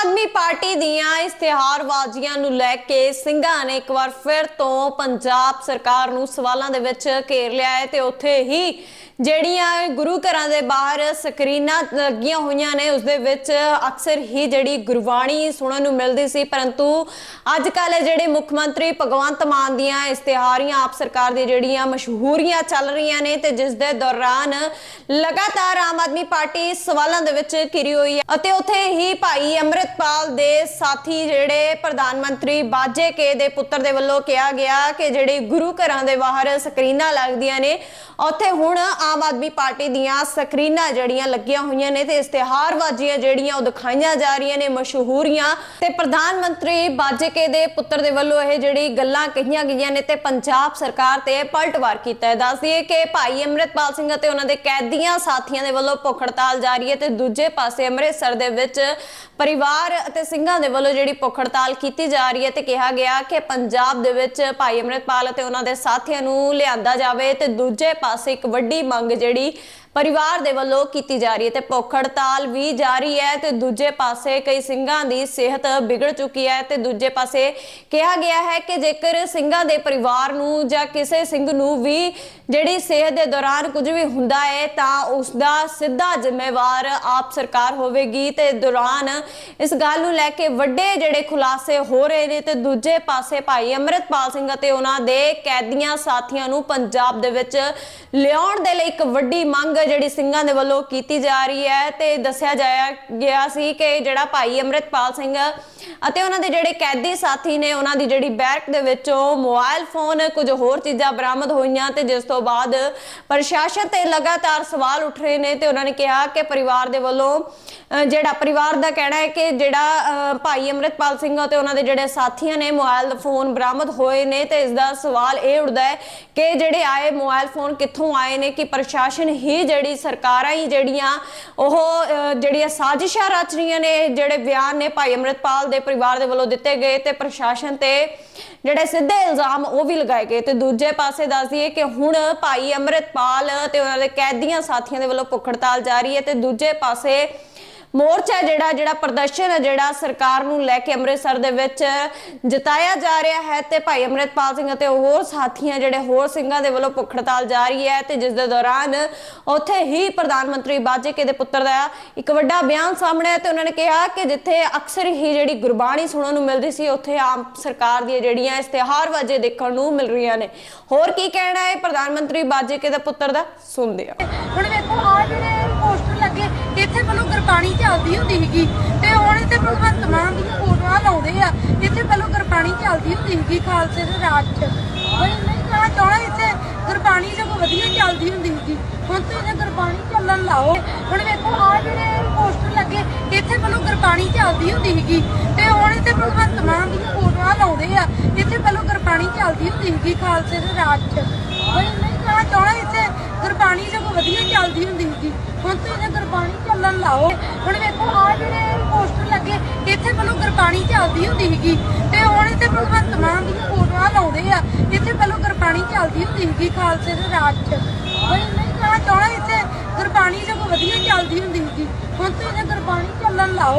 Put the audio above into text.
ਆਦਮੀ party ਦੀਆਂ ਇਸ਼ਤਿਹਾਰਬਾਜ਼ੀਆਂ ਨੂੰ ਲੈ ਕੇ ਸਿੰਘਾਂ ਨੇ ਇੱਕ ਵਾਰ ਫਿਰ ਤੋਂ ਪੰਜਾਬ ਸਰਕਾਰ ਨੂੰ ਸਵਾਲਾਂ ਦੇ ਵਿੱਚ ਘੇਰ ਲਿਆ ਹੈ ਤੇ ਉੱਥੇ ਹੀ ਜਿਹੜੀਆਂ ਗੁਰੂ ਘਰਾਂ ਦੇ ਬਾਹਰ ਸਕਰੀਨਾਂ ਲੱਗੀਆਂ ਹੋਈਆਂ ਨੇ ਉਸ ਦੇ ਵਿੱਚ ਅਕਸਰ ਹੀ ਜਿਹੜੀ ਗੁਰਬਾਣੀ ਸੁਣਨ ਨੂੰ ਮਿਲਦੀ ਸੀ। ਪਰੰਤੂ ਅੱਜ ਕੱਲ ਜਿਹੜੇ ਮੁੱਖ ਮੰਤਰੀ ਭਗਵੰਤ ਮਾਨ ਦੀਆਂ ਇਸ਼ਤਿਹਾਰੀਆਂ, ਆਪ ਸਰਕਾਰ ਦੀ ਜਿਹੜੀਆਂ ਮਸ਼ਹੂਰੀਆਂ ਚੱਲ ਰਹੀਆਂ ਨੇ ਤੇ ਜਿਸ ਦੇ ਦੌਰਾਨ ਲਗਾਤਾਰ ਆਮ ਆਦਮੀ ਪਾਰਟੀ ਸਵਾਲਾਂ ਦੇ ਵਿੱਚ ਘਿਰੀ ਹੋਈ ਹੈ ਅਤੇ ਉੱਥੇ ਹੀ ਭਾਈ ਅੰਮ੍ਰਿਤਪਾਲ ਦੇ ਸਾਥੀ ਜਿਹੜੇ ਪ੍ਰਧਾਨ ਮੰਤਰੀ ਬਾਜੇ ਕੇ ਦੇ ਪੁੱਤਰ ਦੇ ਵੱਲੋਂ ਕਿਹਾ ਗਿਆ ਕਿ ਜਿਹੜੇ ਗੁਰੂ ਘਰਾਂ ਦੇ ਬਾਹਰ ਸਕਰੀਨਾਂ ਲੱਗਦੀਆਂ ਨੇ, ਉੱਥੇ ਹੁਣ ਆਮ ਆਦਮੀ ਪਾਰਟੀ ਦੀਆਂ ਸਕਰੀਨਾਂ ਜਿਹੜੀਆਂ ਲੱਗੀਆਂ ਹੋਈਆਂ ਨੇ ਤੇ ਇਸ਼ਤਿਹਾਰਬਾਜ਼ੀਆਂ ਜਿਹੜੀਆਂ ਉਹ ਦਿਖਾਈਆਂ ਜਾ ਰਹੀਆਂ ਨੇ, ਮਸ਼ਹੂਰੀਆਂ। ਤੇ ਪ੍ਰਧਾਨ ਮੰਤਰੀ ਬਾਜੇਕੇ ਦੇ ਪੁੱਤਰ ਦੇ ਵੱਲੋਂ ਇਹ ਜਿਹੜੀ ਗੱਲਾਂ ਕਹੀਆਂ ਗਈਆਂ ਨੇ ਤੇ ਪੰਜਾਬ ਸਰਕਾਰ ਤੇ ਪਲਟਵਾਰ ਕੀਤਾ ਹੈ। ਦੱਸ ਦਈਏ ਕਿ ਭਾਈ ਅੰਮ੍ਰਿਤਪਾਲ ਸਿੰਘ ਅਤੇ ਉਹਨਾਂ ਦੇ ਕੈਦੀਆਂ ਸਾਥੀਆਂ ਦੇ ਵੱਲੋਂ ਭੁੱਖ ਹੜਤਾਲ ਜਾਰੀ ਹੈ ਤੇ ਦੂਜੇ ਪਾਸੇ ਅੰਮ੍ਰਿਤਸਰ ਦੇ ਵਿੱਚ ਪਰਿਵਾਰ ਅਤੇ ਸਿੰਘਾਂ ਦੇ ਵੱਲੋਂ ਜਿਹੜੀ ਭੁੱਖ ਹੜਤਾਲ ਕੀਤੀ ਜਾ ਰਹੀ ਹੈ ਤੇ ਕਿਹਾ ਗਿਆ ਕਿ ਪੰਜਾਬ ਦੇ ਵਿੱਚ ਭਾਈ ਅੰਮ੍ਰਿਤਪਾਲ ਅਤੇ ਉਹਨਾਂ ਦੇ ਸਾਥੀਆਂ ਨੂੰ ਲਿਆਂਦਾ ਜਾਵੇ ਤੇ ਦੂਜੇ ਪਾਸੇ ਇੱਕ ਵੱਡੀ ਮੰਗ ਜਿਹੜੀ ਪਰਿਵਾਰ ਦੇ ਵੱਲੋਂ ਕੀਤੀ ਜਾ ਰਹੀ ਹੈ ਤੇ ਭੁੱਖ ਹੜਤਾਲ ਵੀ ਜਾਰੀ ਹੈ ਤੇ ਦੂਜੇ ਪਾਸੇ ਕਈ ਸਿੰਘਾਂ ਦੀ ਸਿਹਤ ਵਿਗੜ ਚੁੱਕੀ ਹੈ ਤੇ ਦੂਜੇ ਪਾਸੇ ਕਿਹਾ ਗਿਆ ਹੈ ਕਿ ਜੇਕਰ ਸਿੰਘਾਂ ਦੇ ਪਰਿਵਾਰ ਨੂੰ ਜਾਂ ਕਿਸੇ ਸਿੰਘ ਨੂੰ ਵੀ ਜਿਹੜੀ ਸਿਹਤ ਦੇ ਦੌਰਾਨ ਕੁਝ ਵੀ ਹੁੰਦਾ ਹੈ ਤਾਂ ਉਸ ਦਾ ਸਿੱਧਾ ਜ਼ਿੰਮੇਵਾਰ ਆਪ ਸਰਕਾਰ ਹੋਵੇਗੀ ਤੇ ਦੌਰਾਨ ਇਸ ਗੱਲ ਨੂੰ ਲੈ ਕੇ ਵੱਡੇ ਜਿਹੜੇ ਖੁਲਾਸੇ ਹੋ ਰਹੇ ਨੇ ਤੇ ਦੂਜੇ ਪਾਸੇ ਭਾਈ ਅੰਮ੍ਰਿਤਪਾਲ ਸਿੰਘ ਅਤੇ ਉਹਨਾਂ ਦੇ ਕੈਦੀਆਂ ਸਾਥੀਆਂ ਨੂੰ ਪੰਜਾਬ ਦੇ ਵਿੱਚ ਲਿਆਉਣ ਦੇ ਲਈ ਇੱਕ ਵੱਡੀ ਮੰਗ ਜਿਹੜੀ ਸਿੰਘਾਂ ਦੇ ਵੱਲੋਂ ਕੀਤੀ ਜਾ ਰਹੀ ਹੈ ਤੇ ਦੱਸਿਆ ਜਾਇਆ ਗਿਆ ਸੀ ਕਿ ਜਿਹੜਾ ਭਾਈ ਅੰਮ੍ਰਿਤਪਾਲ ਸਿੰਘ ਅਤੇ ਉਹਨਾਂ ਦੇ ਜਿਹੜੇ ਕੈਦੀ ਸਾਥੀ ਨੇ, ਉਹਨਾਂ ਦੀ ਜਿਹੜੀ ਬੈਰਕ ਦੇ ਵਿੱਚੋਂ ਮੋਬਾਈਲ ਫੋਨ, ਕੁਝ ਹੋਰ ਚੀਜ਼ਾਂ ਬਰਾਮਦ ਹੋਈਆਂ ਤੇ ਜਿਸ ਤੋਂ ਬਾਅਦ ਪ੍ਰਸ਼ਾਸਨ ਤੇ ਲਗਾਤਾਰ ਸਵਾਲ ਉੱਠ ਰਹੇ ਨੇ ਤੇ ਉਹਨਾਂ ਨੇ ਕਿਹਾ ਕਿ ਪਰਿਵਾਰ ਦੇ ਵੱਲੋਂ ਜਿਹੜਾ ਪਰਿਵਾਰ ਦਾ ਕਹਿਣਾ ਹੈ ਕਿ ਜਿਹੜਾ ਭਾਈ ਅੰਮ੍ਰਿਤਪਾਲ ਸਿੰਘ ਅਤੇ ਉਹਨਾਂ ਦੇ ਜਿਹੜੇ ਸਾਥੀਆਂ ਨੇ ਮੋਬਾਈਲ ਫੋਨ ਬਰਾਮਦ ਹੋਏ ਨੇ ਤੇ ਇਸ ਦਾ ਸਵਾਲ ਇਹ ਉੱਠਦਾ ਹੈ ਕਿ ਜਿਹੜੇ ਆਏ ਮੋਬਾਈਲ ਫੋਨ ਕਿੱਥੋਂ ਆਏ ਨੇ ਕਿ ਪ੍ਰਸ਼ਾਸਨ ਹੀ ਜਿਹੜੀ ਸਰਕਾਰਾਂ ਹੀ ਜਿਹੜੀਆਂ, ਉਹ ਜਿਹੜੀਆਂ ਸਾਜ਼ਿਸ਼ਾਂ ਰਚ ਰਹੀਆਂ ਨੇ, ਜਿਹੜੇ ਬਿਆਨ ਨੇ ਭਾਈ ਅੰਮ੍ਰਿਤਪਾਲ ਦੇ ਪਰਿਵਾਰ ਦੇ ਵੱਲੋਂ ਦਿੱਤੇ ਗਏ ਤੇ ਪ੍ਰਸ਼ਾਸਨ ਤੇ ਜਿਹੜੇ ਸਿੱਧੇ ਇਲਜ਼ਾਮ ਉਹ ਵੀ ਲਗਾਏ ਗਏ। ਤੇ ਦੂਜੇ ਪਾਸੇ ਦੱਸ ਦਈਏ ਕਿ ਹੁਣ ਭਾਈ ਅੰਮ੍ਰਿਤਪਾਲ ਤੇ ਉਹਨਾਂ ਦੇ ਕੈਦੀਆਂ ਸਾਥੀਆਂ ਦੇ ਵੱਲੋਂ ਭੁੱਖ ਹੜਤਾਲ ਜਾਰੀ ਹੈ ਤੇ ਦੂਜੇ ਪਾਸੇ ਮੋਰਚਾ ਜਿਹੜਾ ਜਿਹੜਾ ਪ੍ਰਦਰਸ਼ਨ ਹੈ ਜਿਹੜਾ ਸਰਕਾਰ ਨੂੰ ਲੈ ਕੇ ਅੰਮ੍ਰਿਤਸਰ ਦੇ ਵਿੱਚ ਜਤਾਇਆ ਜਾ ਰਿਹਾ ਹੈ ਤੇ ਭਾਈ ਅੰਮ੍ਰਿਤਪਾਲ ਸਿੰਘ ਅਤੇ ਹੋਰ ਸਾਥੀਆਂ ਜਿਹੜੇ ਹੋਰ ਸਿੰਘਾਂ ਦੇ ਵੱਲੋਂ ਭੁੱਖ ਹੜਤਾਲ ਜਾਰੀ ਹੈ ਤੇ ਜਿਸ ਦੇ ਦੌਰਾਨ ਉੱਥੇ ਹੀ ਪ੍ਰਧਾਨ ਮੰਤਰੀ ਬਾਜੇਕੇ ਦੇ ਪੁੱਤਰ ਦਾ ਇੱਕ ਵੱਡਾ ਬਿਆਨ ਸਾਹਮਣੇ ਆਇਆ ਤੇ ਉਹਨਾਂ ਨੇ ਕਿਹਾ ਕਿ ਜਿੱਥੇ ਅਕਸਰ ਹੀ ਜਿਹੜੀ ਗੁਰਬਾਣੀ ਸੁਣਨ ਨੂੰ ਮਿਲਦੀ ਸੀ, ਉੱਥੇ ਆਮ ਸਰਕਾਰ ਦੀਆਂ ਜਿਹੜੀਆਂ ਇਸ਼ਤਿਹਾਰ ਇਸ਼ਤਿਹਾਰਬਾਜ਼ੀ ਦੇਖਣ ਨੂੰ ਮਿਲ ਰਹੀਆਂ ਨੇ। ਹੋਰ ਕੀ ਕਹਿਣਾ ਹੈ ਪ੍ਰਧਾਨ ਮੰਤਰੀ ਬਾਜੇਕੇ ਦੇ ਪੁੱਤਰ ਦਾ? ਸੁਣਦੇ ਆ ਹੁਣ ਵੇਖੋ ਆ ਜਿਹੜੇ ਪੋਸਟਰ ਲੱਗੇ ਇੱਥੇ ਪਹਿਲਾਂ ਗੁਰਬਾਣੀ ਚੱਲਦੀ ਹੁੰਦੀ ਸੀਗੀ ਤੇ ਹੁਣ ਇੱਥੇ ਭਗਵੰਤ ਮਾਨ ਦੀਆਂ ਫੋਟੋਆਂ ਲਾਉਂਦੇ ਆ। ਇੱਥੇ ਪਹਿਲਾਂ ਗੁਰਬਾਣੀ ਚੱਲਦੀ ਹੁੰਦੀ ਸੀਗੀ ਖਾਲਸੇ ਦੇ ਰਾਜ 'ਚ। ਬਈ ਨਹੀਂ ਕਹਣਾ ਚਾਹਣਾ ਇੱਥੇ ਗੁਰਬਾਣੀ ਸਗੋਂ ਵਧੀਆ ਚੱਲਦੀ ਹੁੰਦੀ ਸੀਗੀ। ਹੁਣ ਤੁਸੀਂ ਇਹ ਗੁਰਬਾਣੀ ਚੱਲਣ ਲਾਓ। ਹੁਣ ਵੇਖੋ ਆ ਜਿਹੜੇ ਪੋਸਟਰ ਲੱਗੇ, ਇੱਥੇ ਪਹਿਲਾਂ ਗੁਰਬਾਣੀ ਚੱਲਦੀ ਹੁੰਦੀ ਸੀਗੀ। ਤੇ ਹੁਣ ਇੱਥੇ ਭਗਵੰਤ ਮਾਨ ਦੀਆਂ ਫੋਟੋਆਂ ਲਾਉਂਦੇ ਆ। ਇੱਥੇ ਪਹਿਲਾਂ ਗੁਰਬਾਣੀ ਚੱਲਦੀ ਹੁੰਦੀ ਸੀਗੀ ਖਾਲਸੇ ਦੇ ਰਾਜ 'ਚ। ਬਈ ਨਹੀਂ ਕਹਣਾ ਚਾਹਣਾ ਇੱਥੇ ਗੁਰਬਾਣੀ ਸਗੋਂ ਵਧੀਆ ਚੱਲਦੀ ਹੁੰਦੀ ਸੀਗੀ ਹੁਣ ਤੁਸੀਂ ਇਹ ਗੁਰਬਾਣੀ ਚੱਲਣ ਲਾਓ। ਹੁਣ ਵੇਖੋ ਆ ਜਿਹੜੇ ਪੋਸਟਰ ਲੱਗੇ, ਇੱਥੇ ਪਹਿਲਾਂ ਗੁਰਬਾਣੀ ਚੱਲਦੀ ਹੁੰਦੀ ਸੀਗੀ। ਤੇ ਹੁਣ ਇੱਥੇ ਭਗਵੰਤ ਮਾਨ ਦੀ ਫੋਟੋਆਂ ਲਾਉਂਦੇ ਆ। ਇੱਥੇ ਪਹਿਲਾਂ ਗੁਰਬਾਣੀ ਚੱਲਦੀ ਹੁੰਦੀ ਸੀਗੀ ਖਾਲਸੇ ਦੇ ਰਾਜ 'ਚ। ਬਈ ਨਹੀਂ ਕਹਣਾ ਚਾਹਣਾ ਇੱਥੇ ਗੁਰਬਾਣੀ ਸਗੋਂ ਵਧੀਆ ਚੱਲਦੀ ਹੁੰਦੀ ਸੀਗੀ। ਹੁਣ ਤੁਸੀਂ ਇਹ ਗੁਰਬਾਣੀ ਚੱਲਣ ਲਾਓ।